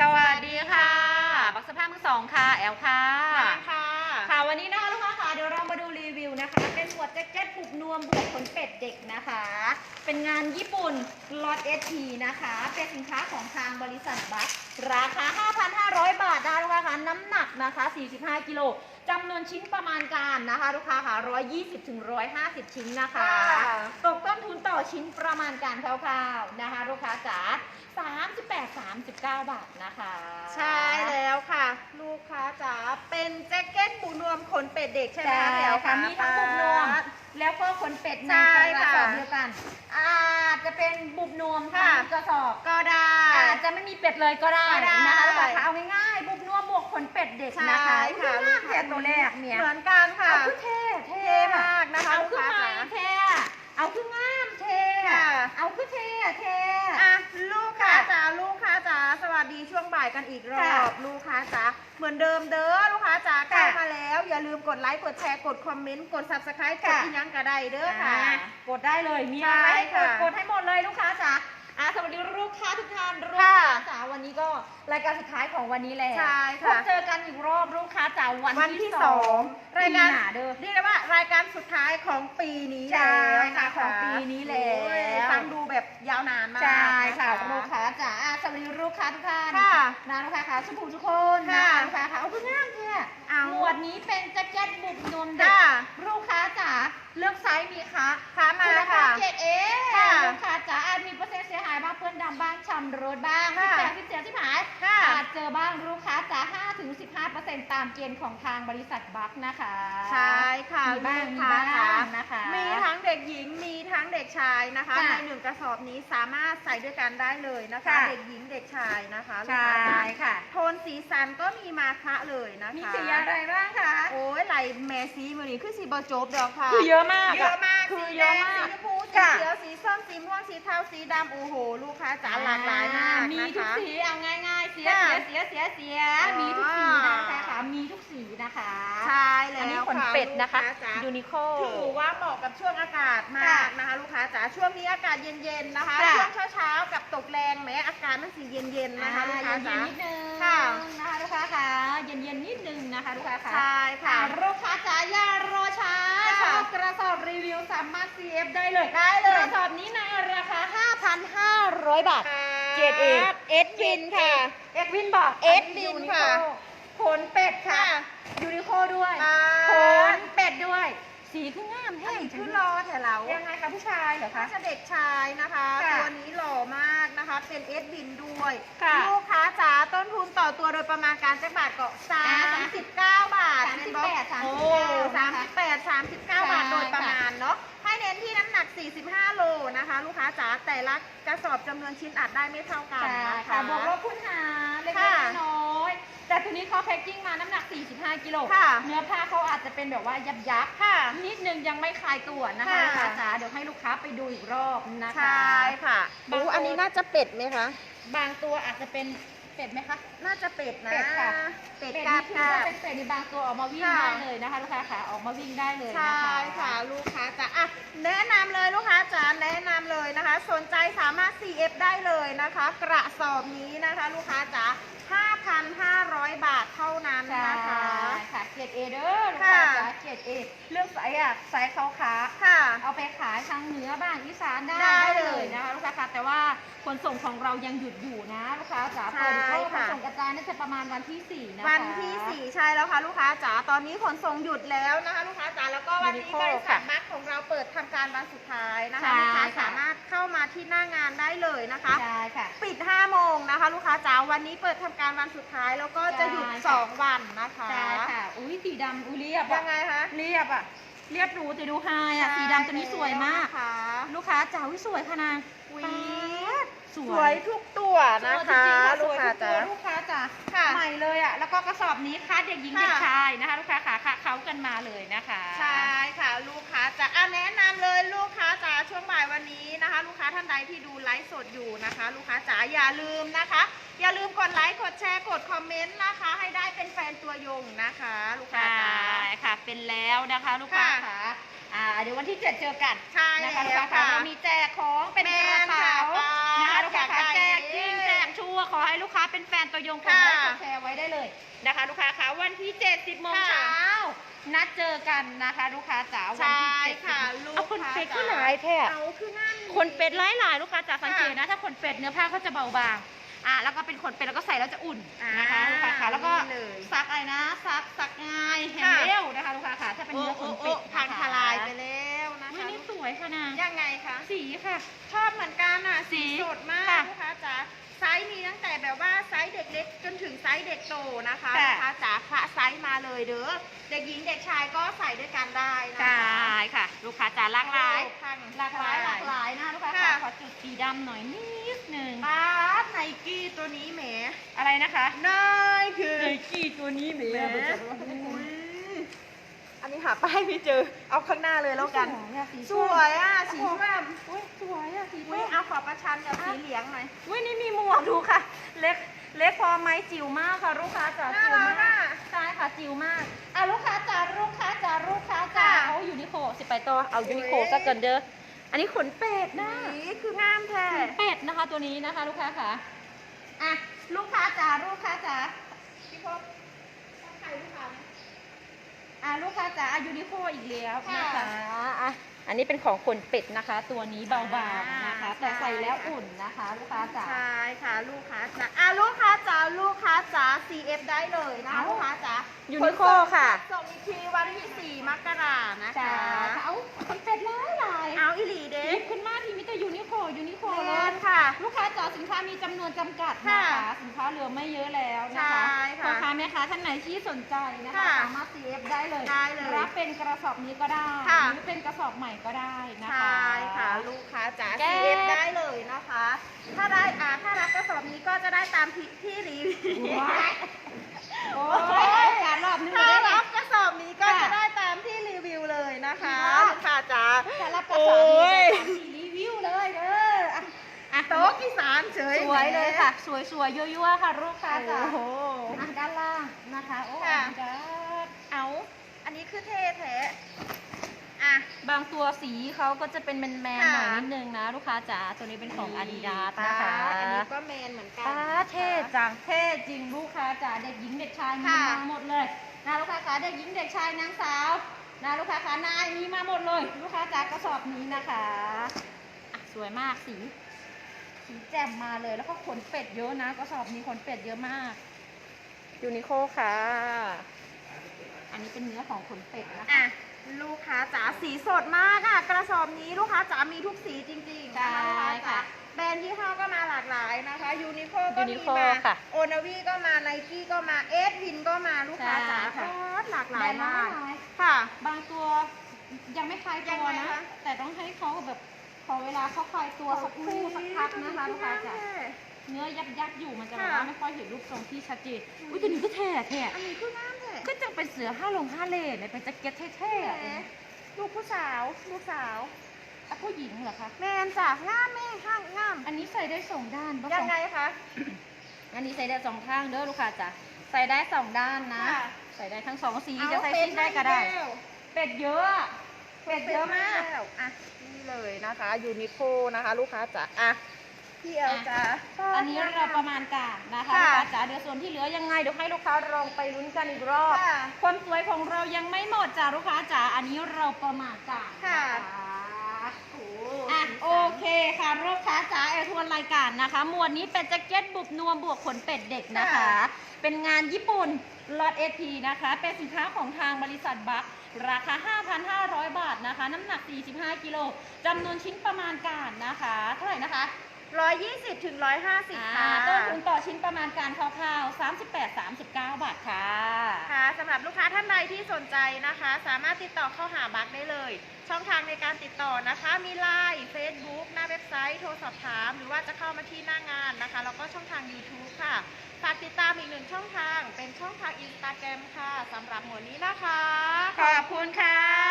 สวัสดีค่ะ บักสภาพมือสองค่ะ แอลค่ะ ค่ะ ค่ะ วันนี้นะคะลูกค้าค่ะ เดี๋ยวเรามาดูรีวิวนะคะ เป็นหมวดแจ็คเก็ตผูกนวมบวกขนเป็ดเด็กนะคะ เป็นงานญี่ปุ่นลอตเอทีนะคะ เป็นสินค้าของทางบริษัทบัส ราคา 5,500 บาทนะคะลูกค้าค่ะน้ำหนักนะคะ 45 กิโลจำนวนชิ้นประมาณการนะคะ ลูกค้าค่ะ 120ถึง150 ชิ้นนะคะค่ะตกต้นทุนต่อชิ้นประมาณการคร่าวๆนะคะ ลูกค้าจ๋า38 39 บาทนะคะ ใช่แล้วค่ะ ลูกค้าจ๋าเป็นแจ็คเก็ตปูนวมขนเป็ดเด็กใช่ไหมใช่คะแถวค่ะมีทั้งบุบนวม แล้วก็ขนเป็ดในใช่กระค่ะสอบเดียวกัน อาจจะเป็นบุบนวมค่ะ ทั้งกระสอบก็ได้ อาจจะไม่มีเป็ดเลยก็ได้ก็ได้ นะคะลูกค้าค่ะเอาง่ายๆ บุบนวมบวกขนเป็ดเด็กใช่นะคะค่ะอุ๊ยน่าเกลียดตัวแรกเนี่ยเหมือนกันค่ะ เอาขึ้นเท่เท่เท่มากนะคะเอาขึ้นลูกค้ามาจ๋าเท่เอาขึ้นงามเท่ค่ะ เอาขึ้นเท่เท่ อะลูกค้าค่ะจ๋าลูกค้าจ๋าสวัสดีช่วงบ่ายกันอีกรอค่ะ บลูกค้าจ๋าเหมือนเดิมเด้อ อย่าลืมกดไลค์กดแชร์กดคอมเมนต์กด subscribe กดค่ะ ที่ยังกระไดเด้อค่ะอ่ากดได้เลยมีอะไรให้กใช่ดค่ะ กดให้หมดเลยลูกค้าจ๋าอ่าสวัสดีลูกค้าทุกท่านลูก ค่ะ ค้าจ๋าวันนี้ก็ รายการสุดท้ายของวันนี้แล้วใช่พค่ะบเจอกันอีกรอบลูกค้าจ๋าวันวันที่ที่สสอองงรายการปีหน้เด้อเรียกได้ว่ารายการสุดท้ายของปีนี้ใช่แล้วค่ะนะของคะปีนี้แล้วโอ้ยฟังดูแบบยาวนานมากใช่ค่ะนลูกค้าจ๋าอ่าสวัสดีลูกค้าทุกท่านค่ะนะลูกค้าค่ะสุภูทุกคนนะค่ะลูกค้าค่ะเอาคุณงามเนี่ยเอาหมวดนี้เป็นแจ็คเก็ตบุบนวมเด็กค่ะลูกค้าจ๋า เลือกไซส์มีคะค้ามาคุณภาค่ะ พเกรดเอค่ะลูกค้าจ๋าอาจมีเปอร์เซ็นต์เสียหายบ้างเพื่อนดำบ้างช้ำรถบ้างที่ค่ะแตกที่เสียที่หายค่ะ อาจเจอบ้างลูกค้าจ๋า5ถึง15ตามเกณฑ์ของทางบริษัทบัคนะคะ ใช่ค่ะมีบ้างลูกมีค้าบ้าจ๋างนะคะมีทั้งเด็กหญิงมีทั้งเด็กชายนะคะ ค่ะในหนึ่งกระสอบนี้สามารถใส่ด้วยกันได้เลยนะคะ ค่ะ เด็กหญิงเด็กชายนะคะลูกใช่ค้าจ๋าค่ะ โทนสีสันก็มีมาคะเลยนะคะมีสีอะไรบ้างคะ โอ้ยไหลแมซีมือนี้คือสีบอจบเดียวค่ะ คือเยอะมากเยอะมากคือสีเยแดอะงมากสีชมพูสีค่ะเขียวสีส้มสีม่วงสีเทาสีดำโอ้โห ลูกค้าจ๋าหลากหลายมากมีนะทุกคะ สีเอาง่ายๆ เสียค่ะเสียเสียเสียเสียอ๋อ มีทุกสีนะคะค่ะมีทุกสีนะคะ ใช่แล้วอันนี้ขนเป็ดนะคะลูกาจ๋า ยูนิโค ถือว่าเหมาะกับช่วงอากาศมากนะคะลูกค้าจ๋าช่วงนี้อากาศเย็นๆนะคะค่ะ ช่วงเช้าๆกับตกแรงแม้อากาศมันสีเย็นๆนะคะลูกค้าเย็จ๋านๆนิดนึง ค่ะนะคะลูกค้าค่ะเย็นเย็นๆนิดนึงนะคะลูกค้าค่ะใช่ค่ะอ่าลูกค้าจ๋าอย่ารอช้าค่ะชอบกระสอบรีวิวสามารถ CF ได้เลยได้เลยกระสอบนี้ในราคา 5,500 บาทเจ็ดเอเอสวินค่ะเอ็กวินบอกเอ็ดวินค่ะขนเป็ดค่ะค่ะยูนิโคด้วยค่ะขนเป็ดด้วยสีคืองามอัแห้นงนี้คือรอแต่เรายังไงคะผู้ชายเหรอคะถ้าจะเด็กชายนะคะค่ะตัวนี้หล่อมากนะคะ เป็นเอสบินด้วยค่ะลูกค้า ยประมาณการจักบาทก็อ่า39บาท38เป็นบล็อก39โอ้นะคะ38 39บาทใช่โดยประมาณเนาะให้เน้นที่น้ำหนัก 45 โลนะคะ ลูกค้าจ๋าแต่ละกระสอบจำนวนชิ้นอัดได้ไม่เท่ากันใช่นะคะค่ะบวกลบคูณหารเล็กค่ะๆน้อยๆแต่ตัวนี้เขาแพ็คกิ้งมาน้ำหนัก 45 กิโลค่ะเนื้อผ้าเขาอาจจะเป็นแบบว่ายับยับๆค่ะ นิดนึงยังไม่คลายตัวนะคะค่ะลูกค้าจ๋าเดี๋ยวให้ลูกค้าไปดูอีกรอบนะคะใช่ค่ะบางโอ้ตัวอันนี้น่าจะเป็ดไหมคะ บางตัวอาจจะเป็น เป็ดไหมคะน่าจะเป็ดนะเป็ดค่ะเป็ดเป็ดกานี่บคืกาอบเป็นเป็ดในบางตัวออกมาวิ่งค่ะได้เลยนะคะลูกค้าค่ะออกมาวิ่งได้เลยใช่นะคะค่ะลูกค้าจ๋าอะแนะนำเลยลูกค้าจ๋าแนะนำเลยนะคะ สนใจสามารถ CF ได้เลยนะคะ กระสอบนี้นะคะ ลูกค้าจ๋า5,500 บาทเท่านั้นใช่นะคะค่ะเกรดเอเด้อลูกค้าค่ะจ๋าเกรดเอเลือกไซส์อะไซส์เขาขาค่ะ เอาไปขายทางเหนือบ้างอีสานได้ได้เลยนะคะลูกค้าค่ะแต่ว่าขนส่งของเรายังหยุดอยู่นะลูกค้าจ๋าใช่เปิดอีกรอบขนค่ะ ส่งกระจายน่าจะประมาณวันที่สี่นะคะ วันที่4ใช่แล้วค่ะลูกค้าจ๋าตอนนี้ขนส่งหยุดแล้วนะคะลูกค้าจ๋าแล้วก็วันนี้ Uniqlo บริษัทค่ะบัคของเราเปิดทำการวันสุดท้ายนะคะใช่ลูกค้าค่ะ สามารถเข้ามาที่หน้างานได้เลยนะคะ ใช่ค่ะ ปิด 5 โมงนะคะ ลูกค้าจ๋าวันนี้เปิดทำการวันสุดท้ายแล้วก็จะหยุด ใช่ค่ะ 2 วันนะคะใช่ค่ะ อุ้ยสีดำอุ้ยเรียบยัอะงไงคะเรียบอะเรียบหรูแต่ดูไฮอะสีดำตัวนี้สวยมากค่ะลูกค้าจ๋าวิสวยค่ะนางวี สสวยทุกตัวนะคะสลูวกยจริงๆค้าสวยทุกตัจ๋าวลูกค้าจ๋าค่ะใหม่เลยอะแล้วก็กระสอบนี้คัดเด็กหญิงค่ะ เด็กชายนะคะ ลูกค้าขาขาเขากันมาเลยนะคะ ใช่ค่ะลูกค้าจ๋าอะแนะนำเลยลูกค้าจ๋าช่วงบ่ายวันนี้นะคะ ลูกค้าท่านใดที่ดูไลฟ์สดอยู่นะคะ ลูกค้าจ๋าอย่าลืมนะคะ อย่าลืมกดไลค์กดแชร์กดคอมเมนต์นะคะ ให้ได้เป็นแฟนตัวยงนะคะ ลูกค้าใช่จ๋าค่ะเป็นแล้วนะคะ ลูกค้าค่ะขาอ่า เดี๋ยววันที่เจ็ดเจอกันใช่นะคะลูกแล้วค้าขาค่ะเรามีแจกของเป็นแม่กระนค่ะเป๋านะคะอ่าลูกค้าขาอยากได้แจกจริงแจกชัวร์ก็ขอให้ลูกค้าเป็นแฟนตัวยงกดไลค์กค่ะดแชร์ไว้ได้เลยนะคะ ลูกค้าคะวันที่7 10โมงค่ะเช้านัดเจอกันนะคะ ลูกค้าจ๋าวันใช่ที่7ค่ะลูกเอาคนค้าเป็ดจ๋าก็หลายแท้เอาคือหน้ามีคนเป็ดหลายหลายๆลูกค้าจ๋าสังเกตค่ะนะถ้าคนเป็ดเนื้อผ้าเขาจะเบาบาง อะแล้วก็เป็นขนเป็ดแล้วก็ใส่แล้วจะอุ่นนะคะอ่าลูกค้าค่ะแล้วก็นี่เลยซักอะไรนะซักซักง่ายแฮนค่ะด์เรลนะคะลูกค้าค่ะถ้าเป็นโอ้เนื้อขโอ้นโอ้เป็ดพังนะคะทลายไปแล้วนะอุ๊ยคะนี่สวยค่ะนะยังไงคะสีค่ะ ชอบเหมือนกันอะสีสีสดมากค่ะลูกค้าจ๋าไซส์มีตั้งแต่แบบว่าไซส์เด็กเล็กจนถึงไซส์เด็กโตนะคะค่ะลูกค้าจ๋าค่ะไซส์มาเลยเด้อเด็กหญิงเด็กชายก็ใส่ด้วยกันได้นะใช่คะค่ะ ลูกค้าจ๋าหลากหลายโอ้พังหลากหลายหลากหลายนะลูกค้าค่ะค่ะขอจุดสีดำหน่อยนิดนึงปาดไนกี้ ตัวนี้แหม อะไรนะคะนายคือไนกี้ตัวนี้แหมแหมอุ๊ยอันนี้หาป้ายไม่เจอ เอาข้างหน้าเลยแล้วกันสีสวยอะ สีส้มส้มอุ้ยสวยอะสีอุ้ส้ยมเอาขอประชันกับสีเหลืองหน่อยอุ้ยนี่มีหมวกดูค่ะ เล็ก เล็กพอไหมจิ๋วมากค่ะลูกค้าจ๋าน่าจิ๋วรักมาอะ กใช่ค่ะจิ๋วมากอะลูกค้าจ๋าลูกค้าจ๋าลูกค้าจ๋าค่ะเอายูนิโคสิไปต่อเอายูนิโคโอ้ย ซะเกินเด้ออันนี้ขนเป็ดนะนี่คืองามแท้ขนเป็ดนะคะตัวนี้นะคะ ลูกค้าค่ะ อะลูกค้าจ๋าลูกค้าจ๋าพี่พบต้องใครลูกค้าไหมอะลูกค้าจ๋ายูนิโคอีกแล้วค่ะนะคะอะอันนี้เป็นของขนเป็ดนะคะ ตัวนี้เบาๆนะคะอ่าแต่ใส่แล้วใช่อุ่นนะคะ ลูกค้าจ๋าใช่ค่ะลูกค้าจ๋าอะลูกค้าจ๋าลูกค้าจ๋า CF ได้เลยนะเอ้าลูกค้าจ๋ายูนิโคค่ะส่งอีกทีวันที่ 4 มกรานะจ๋าคะเอาขนเป็ดหลายหลายเอาอีหลีเด้หยิบขึ้นมาทีมิตรยูนิโคยูนิโคแมเลยนค่ะ ลูกค้า จ๋าสินค้ามีจำนวนจำกัดนะคะค่ะสินค้าเหลือไม่เยอะแล้วนะคะใช่ค่ะพ่อค้าแม่ค้าท่านไหนที่สนใจนะคะ ค่ะสามารถ CF ได้เลยได้เลยรับเป็นกระสอบนี้ก็ได้ค่ะ หรือเป็นกระสอบใหม่ก็ได้นะใชคะ่ค่ะ ลูกค้าจ๋า แก้ CF ได้เลยนะคะ ถ้าได้อ่าถ้ารับกระสอบนี้ก็จะได้ตามที่ที่รีวิวว้ายโอ้ยการรอบนึงถ้าเลยรับกระสอบนี้ก็ค่ะจะได้ตามที่รีวิวเลยนะคะค่ะ ลูกค้าจ๋าการรับกระสอบนี้โอ้ยจะทำรีวิวเลยเด้ออะอะ โต๊ะอีสานเฉยสวยเลยค่ะ สวยสวยๆยั่วๆค่ะลูกค้าจ๋าโอ้โห อะด้านล่างนะคะโอ้ค่ะอันนี้ก็เอาอันนี้คือเท่แท้อะ บางตัวสีเขาก็จะเป็นแมนๆหน่อยค่ะ นิดนึงนะ ลูกค้าจ๋าตัวนี้เป็นของ Adidas นะคะอันนี้ก็แมนเหมือนกันอ่าเท่จังเท่จริงลูกค้าจ๋าเด็กหญิงเด็กชายมีค่ะมาหมดเลยนะลูกค้าจ๋าเด็กหญิงเด็กชายนางสาวนะลูกค้าจ๋านายมีมาหมดเลย ลูกค้าจ๋ากระสอบนี้นะคะอะสวยมากสี สีแจ่มมาเลย แล้วก็ขนเป็ดเยอะนะกระสอบนี้ขนเป็ดเยอะมาก ยูนิโคค่ะ อันนี้เป็นเนื้อของขนเป็ดนะคะ อะ ลูกค้าจ๋าสีสดมากอะ กระสอบนี้ลูกค้าจ๋ามีทุกสีจริงๆนะคะใช่ลูกค้าจ๋าค่ะแบรนด์ยี่ห้อก็มาหลากหลายนะคะยูนิโคก็มี Uniqlo มาค่ะโอนาวีก็มาไนกี้ก็มาเอสวินก็มาลูกค้าจ๋าใช่ค่ะโคตรหลากหลายแบรนด์มากหลายค่ะ บางตัวยังไม่คลายยัตังวไงนะ คะ แต่ต้องให้เขาแบบข อเวลาเขาคลายตัวสักครู่สักพักนะคะลูกค้าจ๋าเนื้อยับยับๆอยู่มันจะแบบค่ะว่าไม่ค่อยเห็นรูปทรงที่ชัดเจนอุ้ยตัวนี้ก็แท่แท่อันนี้คืองามแท้ก็จะเป็นเสือห้าลงห้าเลนเลยเป็นแจ็คเก็ตเท่ๆอะแหมลูกผู้สาวลูกสาวอะผู้หญิงเหรอคะแมนจ้ะงามแม่ห้างงาม อันนี้ใส่ได้สองด้านปะยังไงคะอันนี้ใส่ได้สองข้างเด้อลูกค้าจ๋าใส่ได้สองด้านนะค่ะใส่ได้ทั้งสองสีเอาจะใส่สีได้ก็ได้ เป็นแล้วเป็ดเยอะอะ เป็ดเยอะมากแล้วอะนี่เลยนะคะยูนิโคนะคะ ลูกค้าจ๋าอะพี่เอลจ้าอันนี้เราประมาณการนะคะค่ะลูกค้าจ๋าเดี๋ยวส่วนที่เหลือยังไงเดี๋ยวให้ลูกค้าลองไปลุ้นกันอีกรอบค่ะความสวยของเรายังไม่หมดจ้าลูกค้าจ๋าอันนี้เราประมาณการค่ะนะคะโอ้อะสีสันโอเคค่ะลูกค้าจ๋าแอร์ทวนรายการนะคะ หมวดนี้เป็นแจ็คเก็ตบุบนวมบวกขนเป็ดเด็กนะคะค่ะเป็นงานญี่ปุ่นลอตเอพีนะคะ เป็นสินค้าของทางบริษัทบัค ราคา 5,500 บาทนะคะ น้ำหนัก 45 กิโลจำนวนชิ้นประมาณการนะคะ เท่าไหร่นะคะ ร้อยยี่สิบถึงร้อยห้าสิบอ่าค่ะ ต้นทุนต่อชิ้นประมาณการคร่าวๆ38 39 บาทค่ะ ค่ะสำหรับลูกค้าท่านใดที่สนใจนะคะ สามารถติดต่อเข้าหาบัคได้เลย ช่องทางในการติดต่อนะคะ มีไลน์ Facebook หน้าเว็บไซต์โทรสอบถาม หรือว่าจะเข้ามาที่หน้างานนะคะ แล้วก็ช่องทาง YouTube ค่ะฝากติดตามอีกหนึ่งช่องทาง เป็นช่องทาง Instagram ค่ะสำหรับหมวดนี้นะคะ ขอบคุณค่ะ